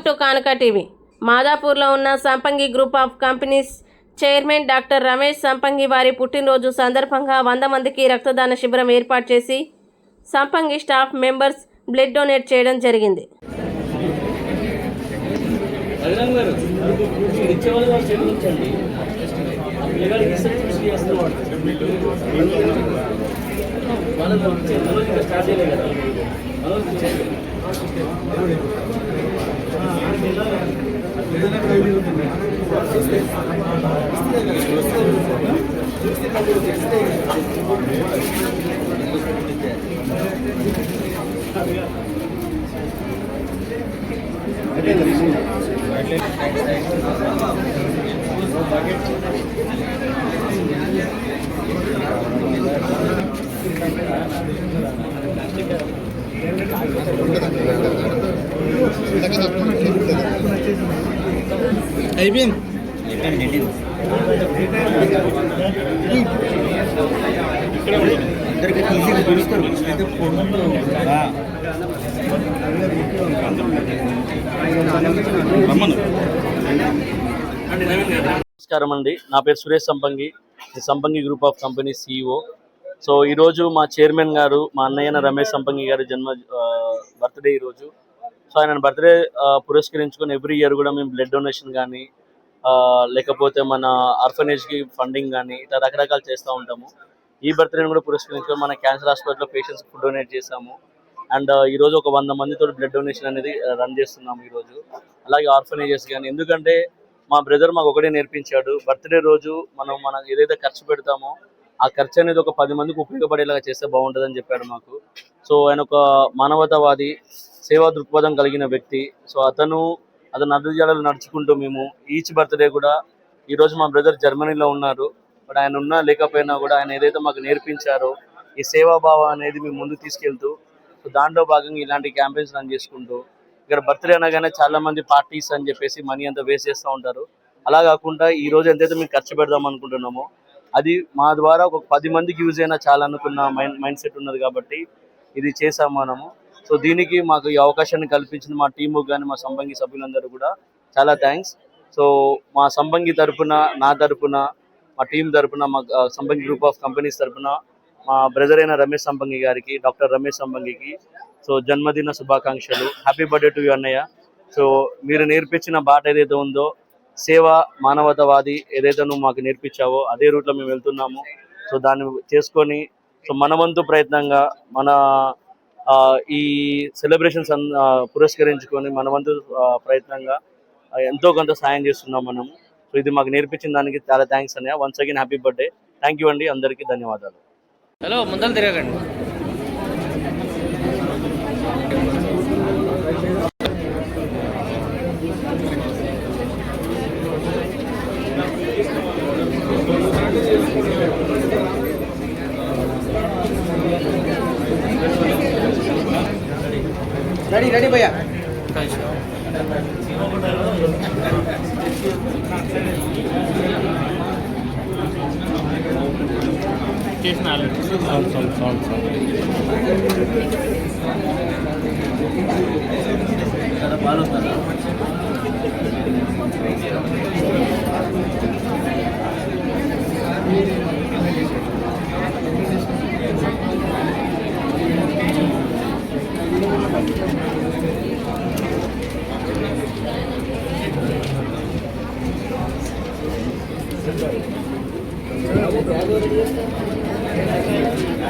Welcome to Kanaka TV. మాదాపూర్లో ఉన్న Sampangi group of companies chairman doctor Ramesh Sampangi వారి పుట్టినరోజు సందర్భంగా వంద మందికి రక్తదాన శిబిరం ఏర్పాటు చేసి Sampangi staff members blood donate చేయడం జరిగింది. మనం గారు మీరు ఇచ్చేవాళ్ళు వాళ్ళు అయిపోయింది ఇద్దరికి ఈజీగా పిలుస్తారు అయితే రమ్మను నమస్కారం అండి. నా పేరు Suresh Sampangi Sampangi group of company CEO so ఈరోజు మా చైర్మన్ గారు మా అన్నయ్యన రమేష్ సంపంగి గారి జన్మ బర్త్డే ఈరోజు సో ఆయన బర్త్డే పురస్కరించుకొని ఎవ్రీ ఇయర్ కూడా మేము బ్లడ్ డొనేషన్ కానీ లేకపోతే మన ఆర్ఫనేజ్కి ఫండింగ్ కానీ ఇట్లా రకరకాలు చేస్తూ ఉంటాము. ఈ బర్త్డేని కూడా పురస్కరించుకొని మన క్యాన్సర్ హాస్పిటల్లో పేషెంట్స్ ఫుడ్ డొనేట్ చేసాము అండ్ ఈరోజు ఒక వంద మందితో బ్లడ్ డొనేషన్ అనేది రన్ చేస్తున్నాము ఈరోజు అలాగే ఆర్ఫనేజెస్ కానీ ఎందుకంటే మా బ్రదర్ మాకు ఒకటే నేర్పించాడు. బర్త్డే రోజు మనం మనం ఏదైతే ఖర్చు పెడతామో ఆ ఖర్చు అనేది ఒక పది మందికి ఉపయోగపడేలాగా చేస్తే బాగుంటుందని చెప్పాడు మాకు. సో ఆయన ఒక మానవతావాది సేవా దృక్పథం కలిగిన వ్యక్తి. సో అతను అతను అడుగుజాడలు నడుచుకుంటూ మేము ఈచ్ బర్త్డే కూడా ఈరోజు మా బ్రదర్ జర్మనీలో ఉన్నారు. బట్ ఆయన ఉన్నా లేకపోయినా కూడా ఆయన ఏదైతే మాకు నేర్పించారో ఈ సేవాభావం అనేది మేము ముందుకు తీసుకెళ్తూ దాంట్లో భాగంగా ఇలాంటి క్యాంపెయిన్స్ రన్ చేసుకుంటూ ఇక్కడ బర్త్డే అనగానే చాలా మంది పార్టీస్ అని చెప్పేసి మనీ అంతా వేస్ట్ చేస్తూ ఉంటారు. అలా కాకుండా ఈ రోజు ఎంతైతే మేము ఖర్చు పెడదాం అనుకుంటున్నామో అది మా ద్వారా ఒక పది మందికి యూజ్ అయినా చాలా అనుకున్న మైండ్ మైండ్ సెట్ ఉన్నది కాబట్టి ఇది చేసాం మనము సో దీనికి మాకు ఈ అవకాశాన్ని కల్పించిన మా టీము కానీ మా సంబంగి సభ్యులందరూ కూడా చాలా థ్యాంక్స్. సో మా సంబంగి తరఫున నా తరపున మా టీం తరపున మా సంబంగి గ్రూప్ ఆఫ్ కంపెనీస్ తరఫున మా బ్రదర్ అయిన రమేష్ సంబంగి గారికి డాక్టర్ రమేష్ సంబంగికి సో జన్మదిన శుభాకాంక్షలు. హ్యాపీ బర్త్డే టు యూ అన్నయ్య. సో మీరు నేర్పించిన బాట ఏదైతే ఉందో సేవ మానవతవాది ఏదైతే నువ్వు మాకు నేర్పించావో అదే రూట్లో మేము వెళ్తున్నాము. సో దాన్ని చేసుకొని సో మన వంతు ప్రయత్నంగా మన ఈ సెలబ్రేషన్స్ పురస్కరించుకొని మన వంతు ప్రయత్నంగా ఎంతో కొంత సాయం చేస్తున్నాం మనం. సో ఇది మాకు నేర్పించిన దానికి చాలా థ్యాంక్స్ అన్నయ్య. Once again happy birthday thank you అండి. అందరికీ ధన్యవాదాలు. హలో ముందలు తిరగండి. రెడీ రెడీ భయ్యా